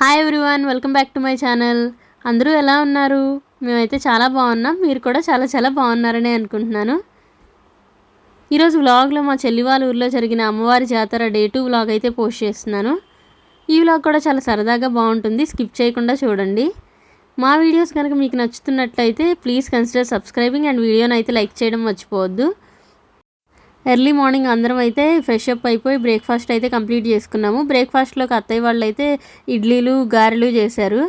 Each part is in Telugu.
Hi everyone welcome back to my channel అందరూ ఎలా ఉన్నారు? మేమైతే చాలా బాగున్నాం. మీరు కూడా చాలా చాలా బాగున్నారని అనుకుంటున్నాను. ఈరోజు వ్లాగ్లో మా చెల్లి వాళ్ళ ఊర్లో జరిగిన అమ్మవారి జాతర డే టూ వ్లాగ్ అయితే పోస్ట్ చేస్తున్నాను. ఈ వ్లాగ్ కూడా చాలా సరదాగా బాగుంటుంది. స్కిప్ చేయకుండా చూడండి. మా వీడియోస్ కనుక మీకు నచ్చుతున్నట్లయితే ప్లీజ్ కన్సిడర్ సబ్స్క్రైబింగ్ అండ్ వీడియోని అయితే లైక్ చేయడం మర్చిపోవద్దు. ఎర్లీ మార్నింగ్ అందరం అయితే ఫ్రెష్ అప్ అయిపోయి బ్రేక్ఫాస్ట్ అయితే కంప్లీట్ చేసుకున్నాము. బ్రేక్ఫాస్ట్లోకి అత్తయ్య వాళ్ళు అయితే ఇడ్లీలు గారెలు చేశారు.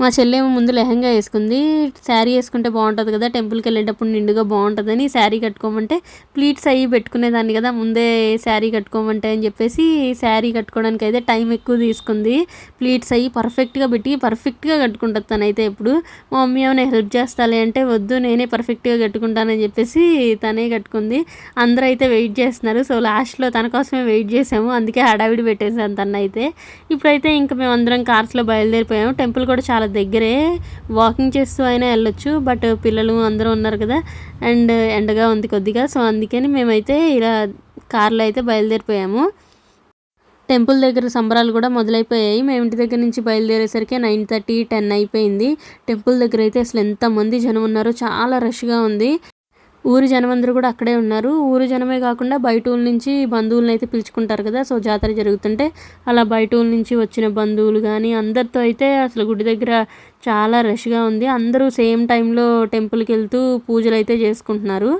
మా చెల్లేమో ముందు లెహంగా వేసుకుంది. శారీ వేసుకుంటే బాగుంటుంది కదా టెంపుల్కి వెళ్ళేటప్పుడు నిండుగా బాగుంటుందని శారీ కట్టుకోమంటే ప్లీట్స్ అవి పెట్టుకునేదాన్ని కదా ముందే శారీ కట్టుకోమంటే అని చెప్పేసి శారీ కట్టుకోవడానికి అయితే టైం ఎక్కువ తీసుకుంది. ప్లీట్స్ అవి పర్ఫెక్ట్గా పెట్టి పర్ఫెక్ట్గా కట్టుకుంటుంది తనైతే ఎప్పుడు. మా మమ్మీ ఏమైనా హెల్ప్ చేస్తాలే అంటే వద్దు నేనే పర్ఫెక్ట్గా కట్టుకుంటానని చెప్పేసి తనే కట్టుకుంది. అందరూ అయితే వెయిట్ చేస్తున్నారు. సో లాస్ట్లో తన కోసమే వెయిట్ చేసాము అందుకే హడావిడి పెట్టేసాను తన అయితే ఇప్పుడైతే ఇంకా మేము అందరం కార్స్లో బయలుదేరిపోయాము. టెంపుల్ కూడా చాలా దగ్గరే వాకింగ్ చేస్తూ అయినా వెళ్ళొచ్చు. బట్ పిల్లలు అందరూ ఉన్నారు కదా. అండ్ ఎండగా ఉంది కొద్దిగా. సో అందుకని మేమైతే ఇలా కార్లో అయితే బయలుదేరిపోయాము. టెంపుల్ దగ్గర సంబరాలు కూడా మొదలైపోయాయి. మేము ఇంటి దగ్గర నుంచి బయలుదేరేసరికి నైన్ థర్టీ టెన్ అయిపోయింది. టెంపుల్ దగ్గర అయితే అసలు ఎంతమంది జనం ఉన్నారో చాలా రష్గా ఉంది. ఊరి జనం అందరూ కూడా అక్కడే ఉన్నారు. ఊరి జనమే కాకుండా బయట ఊళ్ళ నుంచి బంధువులను అయితే పిలుచుకుంటారు కదా. సో జాతర జరుగుతుంటే అలా బయట ఊళ్ళ నుంచి వచ్చిన బంధువులు కానీ అందరితో అయితే అసలు గుడి దగ్గర చాలా రష్గా ఉంది. అందరూ సేమ్ టైంలో టెంపుల్కి వెళ్తూ పూజలు అయితే చేసుకుంటున్నారు.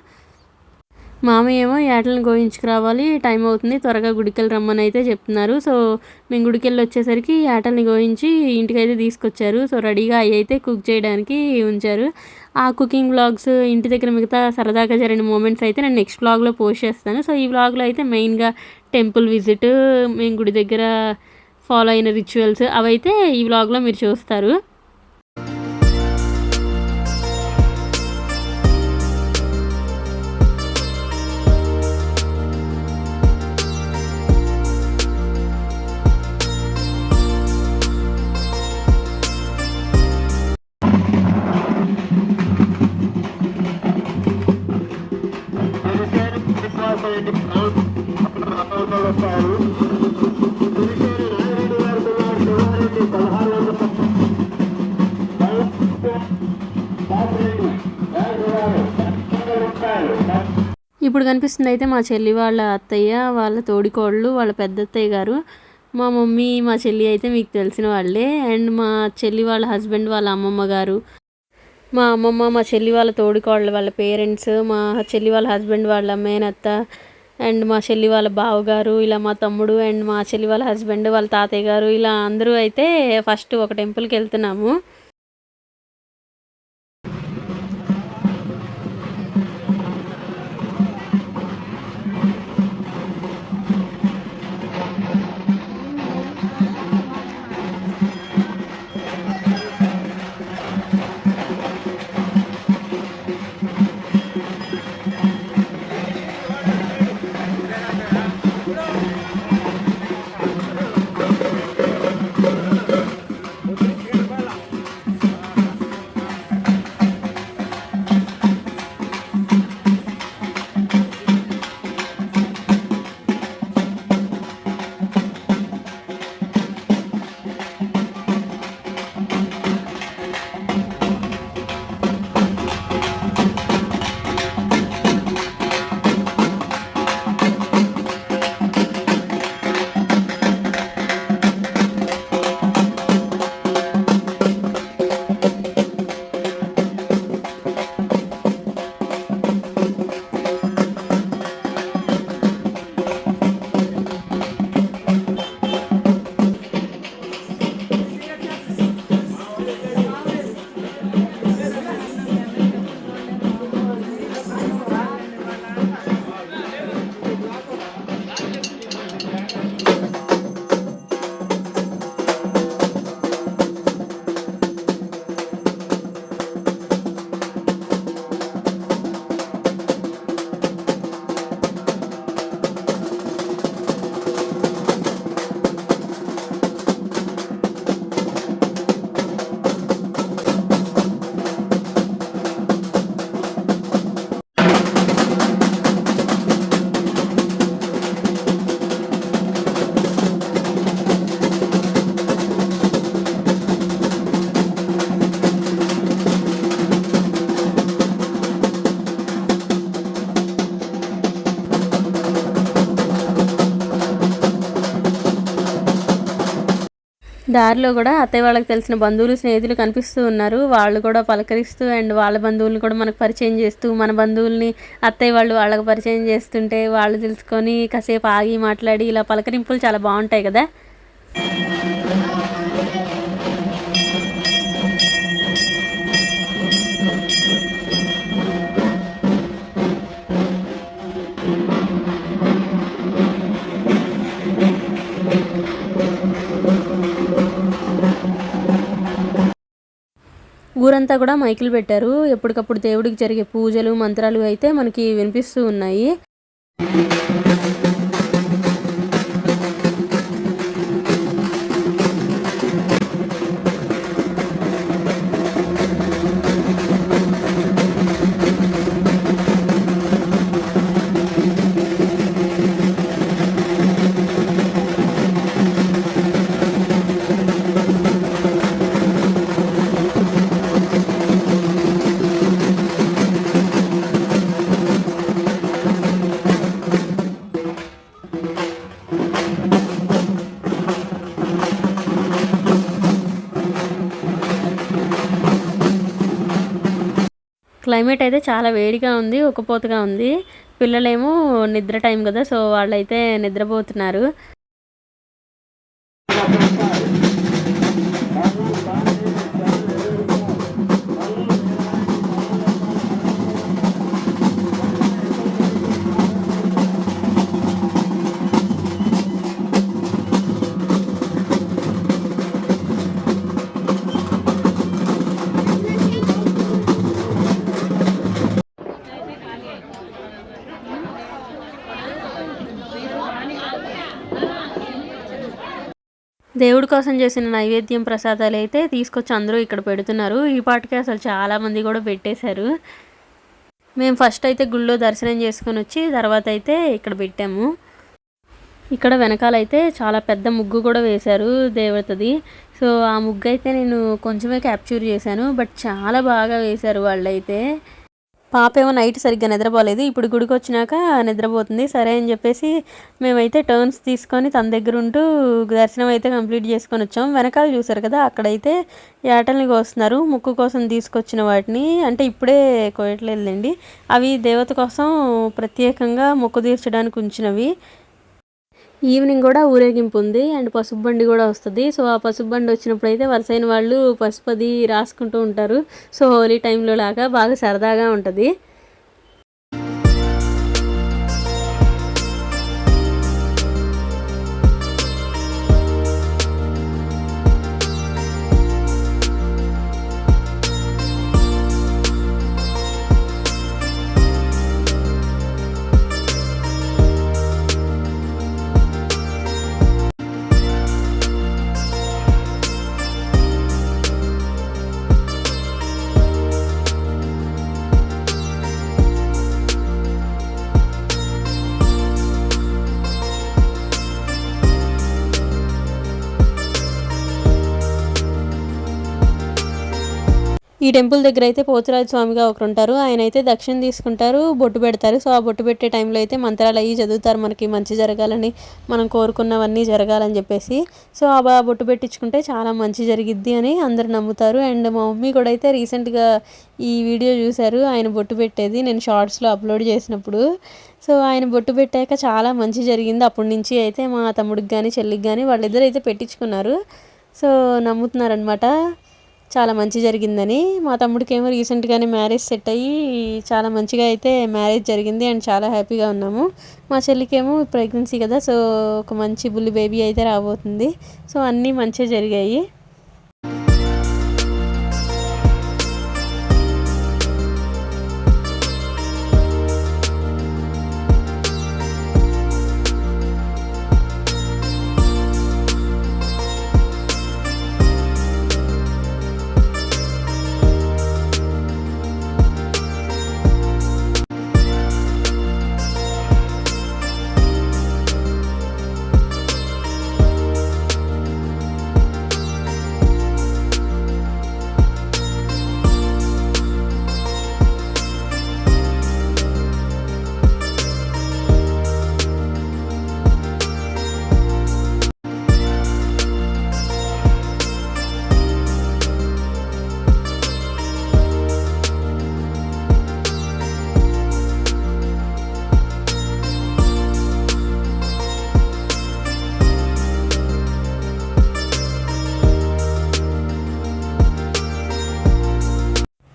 మామయ్య ఏమో ఏటలను గోయించుకురావాలి టైం అవుతుంది త్వరగా గుడికెళ్ళి రమ్మని అయితే చెప్తున్నారు. సో మేము గుడికెళ్ళి వచ్చేసరికి ఏటల్ని గోయించి ఇంటికైతే తీసుకొచ్చారు. సో రెడీగా అవి అయితే కుక్ చేయడానికి ఉంచారు. ఆ కుకింగ్ వ్లాగ్స్ ఇంటి దగ్గర మిగతా సరదాగా జరిగిన మూమెంట్స్ అయితే నేను నెక్స్ట్ వ్లాగ్లో పోస్ట్ చేస్తాను. సో ఈ వ్లాగ్లో అయితే మెయిన్గా టెంపుల్ విజిట్ మేము గుడి దగ్గర ఫాలో అయిన రిచువల్స్ అవైతే ఈ వ్లాగ్లో మీరు చూస్తారు. ఇప్పుడు కనిపిస్తుంది అయితే మా చెల్లి వాళ్ళ అత్తయ్య వాళ్ళ తోడికోళ్ళు వాళ్ళ పెద్ద అత్తయ్య గారు. మా మమ్మీ మా చెల్లి అయితే మీకు తెలిసిన వాళ్ళే. అండ్ మా చెల్లి వాళ్ళ హస్బెండ్ వాళ్ళ అమ్మమ్మ గారు. మా అమ్మమ్మ మా చెల్లి వాళ్ళ తోడికోళ్ళ వాళ్ళ పేరెంట్స్ మా చెల్లి వాళ్ళ హస్బెండ్ వాళ్ళ మేనత్త అండ్ మా చెల్లి వాళ్ళ బావగారు ఇలా మా తమ్ముడు అండ్ మా చెల్లి వాళ్ళ హస్బెండ్ వాళ్ళ తాతయ్య గారు ఇలా అందరూ అయితే ఫస్ట్ ఒక టెంపుల్కి వెళ్తున్నాము. దారిలో కూడా అత్తయ్య వాళ్ళకి తెలిసిన బంధువులు స్నేహితులు కనిపిస్తూ ఉన్నారు. వాళ్ళు కూడా పలకరిస్తూ అండ్ వాళ్ళ బంధువులను కూడా మనకు పరిచయం చేస్తూ మన బంధువుల్ని అత్తయ్య వాళ్ళు వాళ్ళకి పరిచయం చేస్తుంటే వాళ్ళు తెలుసుకొని కాసేపు ఆగి మాట్లాడి ఇలా పలకరింపులు చాలా బాగుంటాయి కదా. ఊరంతా కూడా మైకులు పెట్టారు. ఎప్పటికప్పుడు దేవుడికి జరిగే పూజలు మంత్రాలు అయితే మనకి వినిపిస్తూ ఉన్నాయి. క్లైమేట్ అయితే చాలా వేడిగా ఉంది ఉక్కపోతగా ఉంది. పిల్లలేమో నిద్ర టైం కదా సో వాళ్ళైతే నిద్రపోతున్నారు. దేవుడి కోసం చేసిన నైవేద్యం ప్రసాదాలు అయితే తీసుకొచ్చి అందరూ ఇక్కడ పెడుతున్నారు. ఈ పాటికే అసలు చాలామంది కూడా పెట్టేశారు. మేము ఫస్ట్ అయితే గుళ్ళో దర్శనం చేసుకొని వచ్చి తర్వాత అయితే ఇక్కడ పెట్టాము. ఇక్కడ వెనకాలైతే చాలా పెద్ద ముగ్గు కూడా వేశారు దేవతది. సో ఆ ముగ్గు అయితే నేను కొంచెమే క్యాప్చర్ చేశాను. బట్ చాలా బాగా వేశారు వాళ్ళైతే. పాపేమో నైట్ సరిగ్గా నిద్రపోలేదు. ఇప్పుడు గుడికి వచ్చినాక నిద్రపోతుంది. సరే అని చెప్పేసి మేమైతే టర్న్స్ తీసుకొని తన దగ్గర ఉంటూ దర్శనం అయితే కంప్లీట్ చేసుకొని వచ్చాం. వెనకాల చూసారు కదా అక్కడైతే ఏటల్ని కోస్తున్నారు. ముక్కు కోసం తీసుకొచ్చిన వాటిని. అంటే ఇప్పుడే కోయట్లేదండి అవి దేవత కోసం ప్రత్యేకంగా మొక్కు తీర్చడానికి ఉంచినవి. ఈవినింగ్ కూడా ఊరేగింపు ఉంది. అండ్ పసుపు బండి కూడా వస్తుంది. సో ఆ పసుపు బండి వచ్చినప్పుడు అయితే వలసైన వాళ్ళు పసుపది రాసుకుంటూ ఉంటారు. సో హోలీ టైంలో లాగా బాగా సరదాగా ఉంటుంది. ఈ టెంపుల్ దగ్గర అయితే పోతురాజు స్వామిగా ఒకరు ఉంటారు. ఆయన అయితే దక్షిణ తీసుకుంటారు బొట్టు పెడతారు. సో ఆ బొట్టు పెట్టే టైంలో అయితే మంత్రాలు అయ్యి చదువుతారు. మనకి మంచి జరగాలని మనం కోరుకున్నవన్నీ జరగాలని చెప్పేసి. సో ఆ బొట్టు పెట్టించుకుంటే చాలా మంచి జరిగిద్ది అని అందరు నమ్ముతారు. అండ్ మా మమ్మీ కూడా అయితే రీసెంట్గా ఈ వీడియో చూశారు. ఆయన బొట్టు పెట్టేది నేను షార్ట్స్లో అప్లోడ్ చేసినప్పుడు. సో ఆయన బొట్టు పెట్టాక చాలా మంచి జరిగింది. అప్పటి నుంచి అయితే మా తమ్ముడికి కానీ చెల్లికి కానీ వాళ్ళిద్దరు అయితే పెట్టించుకున్నారు. సో నమ్ముతున్నారనమాట చాలా మంచి జరిగిందని. మా తమ్ముడికి ఏమో రీసెంట్గానే మ్యారేజ్ సెట్ అయ్యి చాలా మంచిగా అయితే మ్యారేజ్ జరిగింది అండ్ చాలా హ్యాపీగా ఉన్నాము. మా చెల్లికేమో ప్రెగ్నెన్సీ కదా సో ఒక మంచి బుల్లి బేబీ అయితే రాబోతుంది. సో అన్నీ మంచిగా జరిగాయి.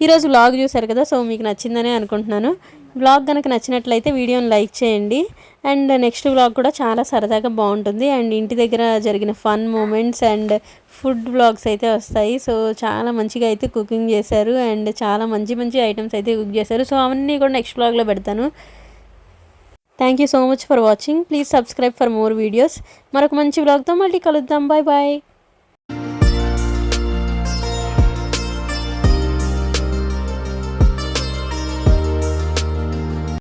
ఈరోజు వ్లాగ్ చూసారు కదా సో మీకు నచ్చిందనే అనుకుంటున్నాను. వ్లాగ్ కనుక నచ్చినట్లయితే వీడియోని లైక్ చేయండి. అండ్ నెక్స్ట్ వ్లాగ్ కూడా చాలా సరదాగా బాగుంటుంది. అండ్ ఇంటి దగ్గర జరిగిన fun moments and food vlogs అయితే వస్తాయి. సో చాలా మంచిగా అయితే కుకింగ్ చేశారు. అండ్ చాలా మంచి మంచి ఐటమ్స్ అయితే కుక్ చేశారు. సో అవన్నీ కూడా నెక్స్ట్ వ్లాగ్లో పెడతాను. Thank you so much for watching please subscribe for more videos మరొక మంచి వ్లాగ్తో మళ్ళీ కలుద్దాం. Bye bye